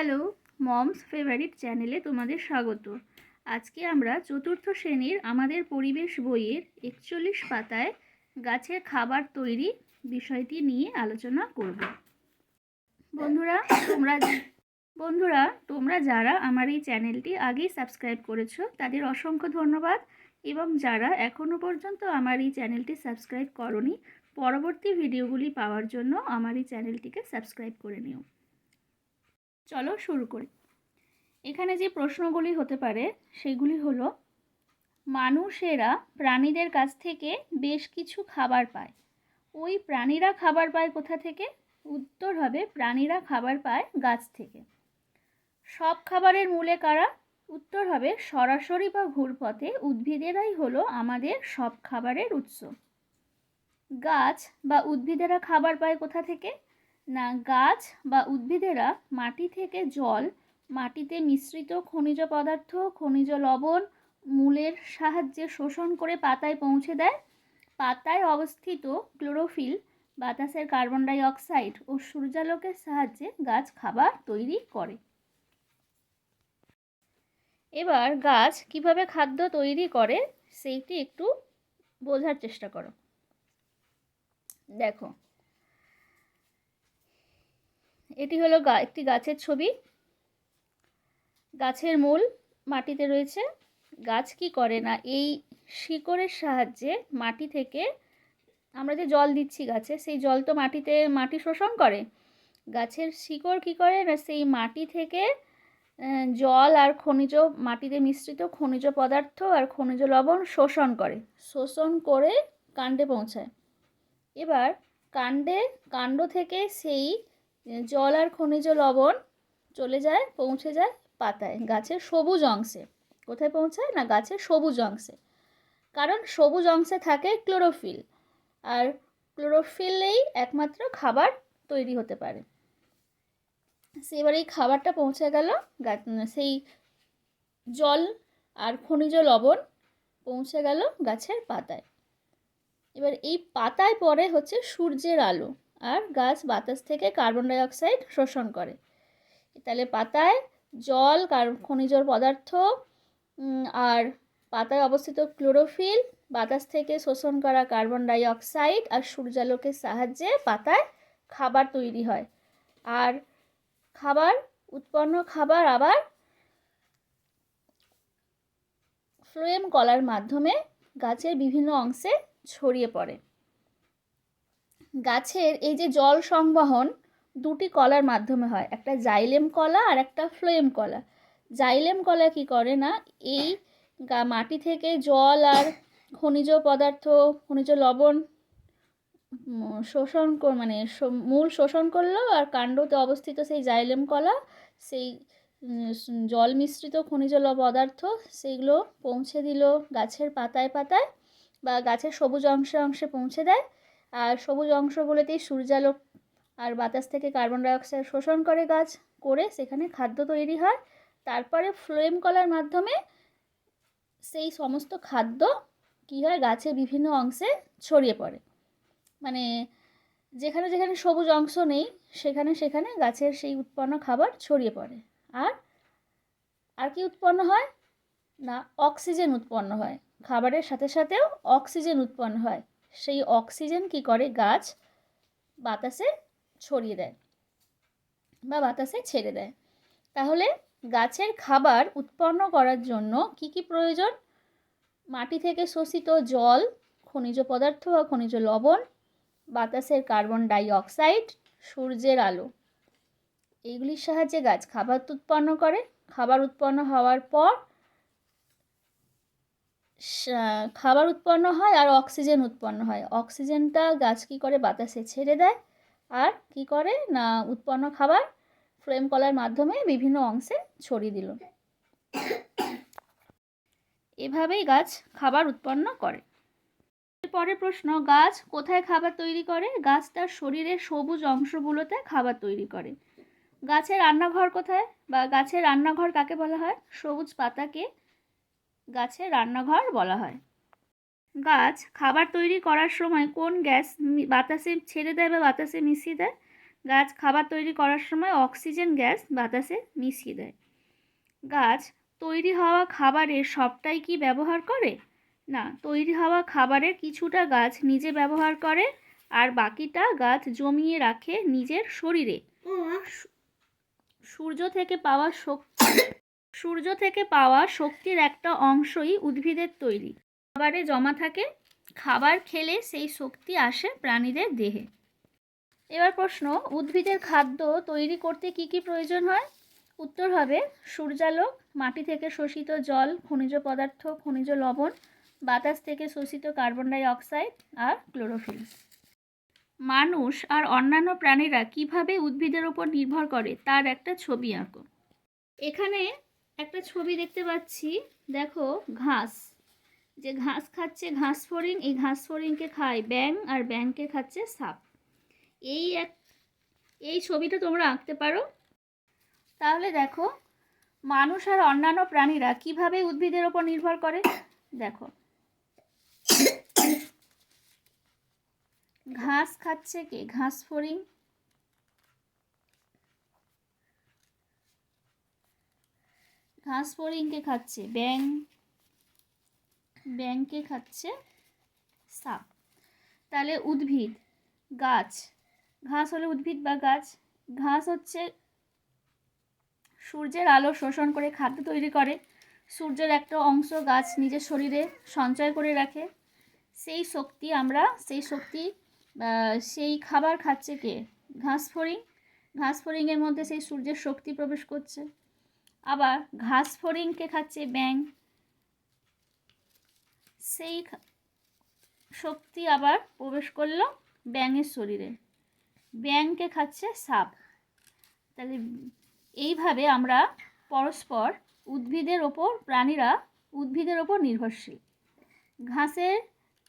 Hello, moms favourite চ্যানেলে তোমাদের স্বাগত। আজকে আমরা চতুর্থ শ্রেণির আমাদের পরিবেশ বইয়ের একচল্লিশ পাতায় গাছের খাবার তৈরি বিষয়টি নিয়ে আলোচনা করব। বন্ধুরা, তোমরা বন্ধুরা, তোমরা যারা আমার এই চ্যানেলটি আগেই সাবস্ক্রাইব করেছ, তাদের অসংখ্য ধন্যবাদ এবং যারা এখনও পর্যন্ত আমার এই চ্যানেলটি সাবস্ক্রাইব করনি, পরবর্তী ভিডিওগুলি পাওয়ার জন্য আমার এই চ্যানেলটিকে সাবস্ক্রাইব করে নিও। চলো শুরু করি। এখানে যে প্রশ্নগুলি হতে পারে, সেগুলি হলো, মানুষেরা প্রাণীদের কাছ থেকে বেশ কিছু খাবার পায়। ওই প্রাণীরা খাবার পায় কোথা থেকে? উত্তর হবে প্রাণীরা খাবার পায় গাছ থেকে। সব খাবারের মূলে কারা? উত্তর হবে সরাসরি বা ঘুরপথে উদ্ভিদেরাই হলো আমাদের সব খাবারের উৎস। গাছ বা উদ্ভিদেরা খাবার পায় কোথা থেকে? না, গাছ বা উদ্ভিদেরা মাটি থেকে জল, মাটিতে মিশ্রিত খনিজ পদার্থ, খনিজ লবণ, মূলের সাহায্যে শোষণ করে পাতায় পৌঁছে দেয়। পাতায় অবস্থিত ক্লোরোফিল, বাতাসের কার্বন ডাই অক্সাইড ও সূর্যালোকের সাহায্যে গাছ খাবার তৈরি করে। এবার গাছ কীভাবে খাদ্য তৈরি করে সেইটি একটু বোঝার চেষ্টা করো। দেখো এটি হলো একটি গাছের ছবি। গাছের মূল মাটিতে রয়েছে। গাছ কি করে না, এই শিকড়ের সাহায্যে মাটি থেকে আমরা যে জল দিচ্ছি গাছে, সেই জল তো মাটিতে, মাটি শোষণ করে। গাছের শিকড় কি করে না, সেই মাটি থেকে জল আর খনিজ, মাটিতে মিশ্রিত খনিজ পদার্থ আর খনিজ লবণ শোষণ করে। শোষণ করে কাণ্ডে পৌঁছায়। এবার কাণ্ডে, কাণ্ড থেকে সেই জল আর খনিজ লবণ চলে যায়, পৌঁছে যায় পাতায়, গাছের সবুজ অংশে। কোথায় পৌঁছায়? না, গাছের সবুজ অংশে। কারণ সবুজ অংশে থাকে ক্লোরোফিল, আর ক্লোরোফিলেই একমাত্র খাবার তৈরি হতে পারে। এবার এই খাবারটা পৌঁছে গেল সেই জল আর খনিজ লবণ পৌঁছে গেল গাছের পাতায়। এবার এই পাতায় পরে হচ্ছে সূর্যের আলো। আর গাছ বাতাস থেকে কার্বন ডাইঅক্সাইড শোষণ করে। তাহলে পাতায় জল খনিজ পদার্থ আর পাতায় অবস্থিত ক্লোরোফিল বাতাস থেকে শোষণ করা কার্বন ডাইঅক্সাইড আর সূর্যালোকের সাহায্যে পাতায় খাবার তৈরি হয়। আর খাবার, উৎপন্ন খাবার আবার ফ্লোয়েম কলার মাধ্যমে গাছের বিভিন্ন অংশে ছড়িয়ে পড়ে। গাছের এই যে জল সংবহন দুটি কলার মাধ্যমে হয়, একটা জাইলেম কলা আর একটা ফ্লোয়েম কলা। জাইলেম কলা কি করে না? এই মাটি থেকে জল আর খনিজ পদার্থ, খনিজ লবণ শোষণ মানে মূল শোষণ করল আর কাণ্ডতে অবস্থিত সেই জাইলেম কলা, সেই জল মিশ্রিত খনিজ পদার্থ, সেইগুলো পৌঁছে দিল গাছের পাতায় পাতায় বা গাছের সবুজ অংশে অংশে পৌঁছে দেয়। আর সবুজ অংশগুলোতেই সূর্যালোক আর বাতাস থেকে কার্বন ডাইঅক্সাইড শোষণ করে গাছ করে সেখানে খাদ্য তৈরি হয়। তারপরে ফ্লোয়েম কলার মাধ্যমে সেই সমস্ত খাদ্য কী হয়? গাছের বিভিন্ন অংশে ছড়িয়ে পড়ে। মানে যেখানে যেখানে সবুজ অংশ নেই, সেখানে সেখানে গাছের সেই উৎপন্ন খাবার ছড়িয়ে পড়ে। আর আর কি উৎপন্ন হয়? না, অক্সিজেন উৎপন্ন হয়। খাবারের সাথে সাথেও অক্সিজেন উৎপন্ন হয়। সেই অক্সিজেন কি করে? গাছ বাতাসে ছড়িয়ে দেয় বা বাতাসে ছেড়ে দেয়। তাহলে গাছের খাবার উৎপন্ন করার জন্য কি কি প্রয়োজন? মাটি থেকে শোষিত জল, খনিজ পদার্থ বা খনিজ লবণ, বাতাসের কার্বন ডাই অক্সাইড সূর্যের আলো। এইগুলির সাহায্যে গাছ খাবার উৎপন্ন করে। খাবার উৎপন্ন হওয়ার পর খাবার উৎপন্ন হয় আর অক্সিজেন উৎপন্ন হয়। অক্সিজেনটা গাছ কী করে বাতাসে ছেড়ে দেয়? আর কি করে? না, উৎপন্ন খাবার ফ্রেম কলার মাধ্যমে বিভিন্ন অংশে ছড়িয়ে দিল। এভাবেই গাছ খাবার উৎপন্ন করে। পরের প্রশ্ন, গাছ কোথায় খাবার তৈরি করে? গাছ তার শরীরের সবুজ অংশগুলোতে খাবার তৈরি করে। গাছের রান্নাঘর কোথায়? বা গাছের রান্নাঘর কাকে বলা হয়? সবুজ পাতাকে গাছের রান্নাঘর বলা হয়। গাছ খাবার তৈরি করার সময় কোন গ্যাস বাতাসে ছেড়ে দেয় বা বাতাসে মিশিয়ে দেয়? গাছ খাবার তৈরি করার সময় অক্সিজেন গ্যাস বাতাসে মিশিয়ে দেয়। গাছ তৈরি হওয়া খাবারের সবটাই কি ব্যবহার করে? না তৈরি হওয়া খাবারের কিছুটা গাছ নিজে ব্যবহার করে আর বাকিটা গাছ জমিয়ে রাখে নিজের শরীরে। সূর্য থেকে পাওয়া শক্তি সূর্য থেকে পাওয়া শক্তির একটা অংশই উদ্ভিদের তৈরি। খাবারে জমা থাকে, খাবার খেলে সেই শক্তি আসে প্রাণীদের দেহে। এবার প্রশ্ন, উদ্ভিদের খাদ্য তৈরি করতে কি কি প্রয়োজন হয়? উত্তর হবে, সূর্যালোক, মাটি থেকে শোষিত জল, খনিজ পদার্থ, খনিজ লবণ, বাতাস থেকে শোষিত কার্বন ডাই অক্সাইড আর ক্লোরোফিল। মানুষ আর অন্যান্য প্রাণীরা কীভাবে উদ্ভিদের উপর নির্ভর করে, তার একটা ছবি আঁকো। এখানে একটা ছবি দেখতে পাচ্ছি। দেখো, ঘাস। যে ঘাস খাচ্ছে ঘাস ফড়িং এই ঘাস ফড়িংকে খায় ব্যাং আর ব্যাংকে খাচ্ছে সাপ। এই এক, এই ছবিটা তোমরা আঁকতে পারো। তাহলে দেখো, মানুষ আর অন্যান্য প্রাণীরা কীভাবে উদ্ভিদের ওপর নির্ভর করে? দেখো। ঘাস খাচ্ছে কে? ঘাস ফড়িং ঘাস ফড়িংকে খাচ্ছে, ব্যাং, ব্যাংকে খাচ্ছে সাপ। তাহলে উদ্ভিদ, গাছ, ঘাস হলে উদ্ভিদ বা গাছ, ঘাস হচ্ছে সূর্যের আলো শোষণ করে খাদ্য তৈরি করে। সূর্যের একটা অংশ গাছ নিজের শরীরে সঞ্চয় করে রাখে। সেই শক্তি আমরা, সেই শক্তি সেই খাবার খাচ্ছে কে? ঘাস ফড়িং ঘাস ফড়িংয়ের মধ্যে সেই সূর্যের শক্তি প্রবেশ করছে। আবার ঘাস ফড়িংকে খাচ্ছে ব্যাং সেই শক্তি আবার প্রবেশ করল ব্যাঙের শরীরে। ব্যাংকে খাচ্ছে সাপ। তাহলে এইভাবে আমরা পরস্পর উদ্ভিদের ওপর প্রাণীরা উদ্ভিদের ওপর নির্ভরশীল। ঘাসের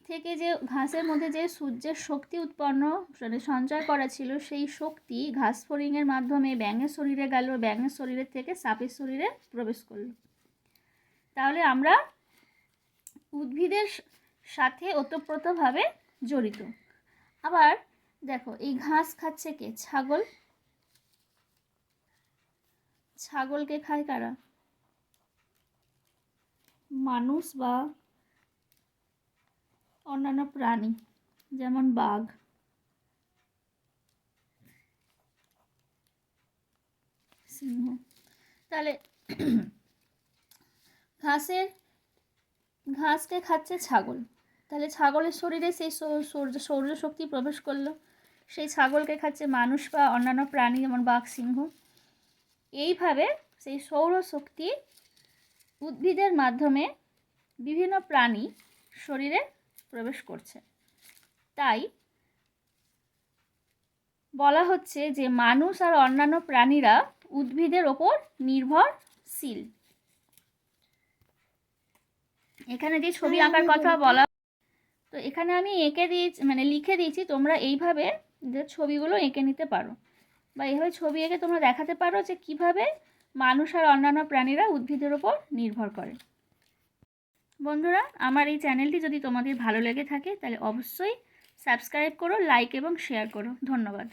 থেকে যে ঘাসের মধ্যে যে সূর্যের শক্তি উৎপন্ন মানে সঞ্চয় করা ছিল, সেই শক্তি ঘাস ফড়িংয়ের মাধ্যমে ব্যাঙের শরীরে গেল, ব্যাঙের শরীরের থেকে সাপের শরীরে প্রবেশ করল। তাহলে আমরা উদ্ভিদের সাথে ওতপ্রোতভাবে জড়িত। আবার দেখো, এই ঘাস খাচ্ছে কে? ছাগল। ছাগলকে খায় কারা? মানুষ বা অন্যান্য প্রাণী, যেমন বাঘ। সিংহ। তাহলে ঘাসের, ঘাসকে খাচ্ছে ছাগল। তাহলে ছাগলের শরীরে সেই সৌর্য সৌর্য শক্তি প্রবেশ করল। সেই ছাগলকে খাচ্ছে মানুষ বা অন্যান্য প্রাণী, যেমন বাঘ, সিংহ। এইভাবে সেই সৌরশক্তি উদ্ভিদের মাধ্যমে বিভিন্ন প্রাণী শরীরে প্রবেশ করছে। তাই বলা হচ্ছে যে মানুষ আর অন্যান্য প্রাণীরা উদ্ভিদের ওপর নির্ভরশীল। এখানে যে ছবি আঁকার কথা বলা তো এখানে আমি এঁকে দিয়েছি মানে লিখে দিয়েছি তোমরা এইভাবে যে ছবিগুলো এঁকে নিতে পারো। বা এইভাবে ছবি এঁকে তোমরা দেখাতে পারো যে কীভাবে মানুষ আর অন্যান্য প্রাণীরা উদ্ভিদের ওপর নির্ভর করে। বন্ধুরা, আমার এই চ্যানেলটি যদি তোমাদের ভালো লেগে থাকে, তাহলে অবশ্যই সাবস্ক্রাইব করো, লাইক এবং শেয়ার করো। ধন্যবাদ।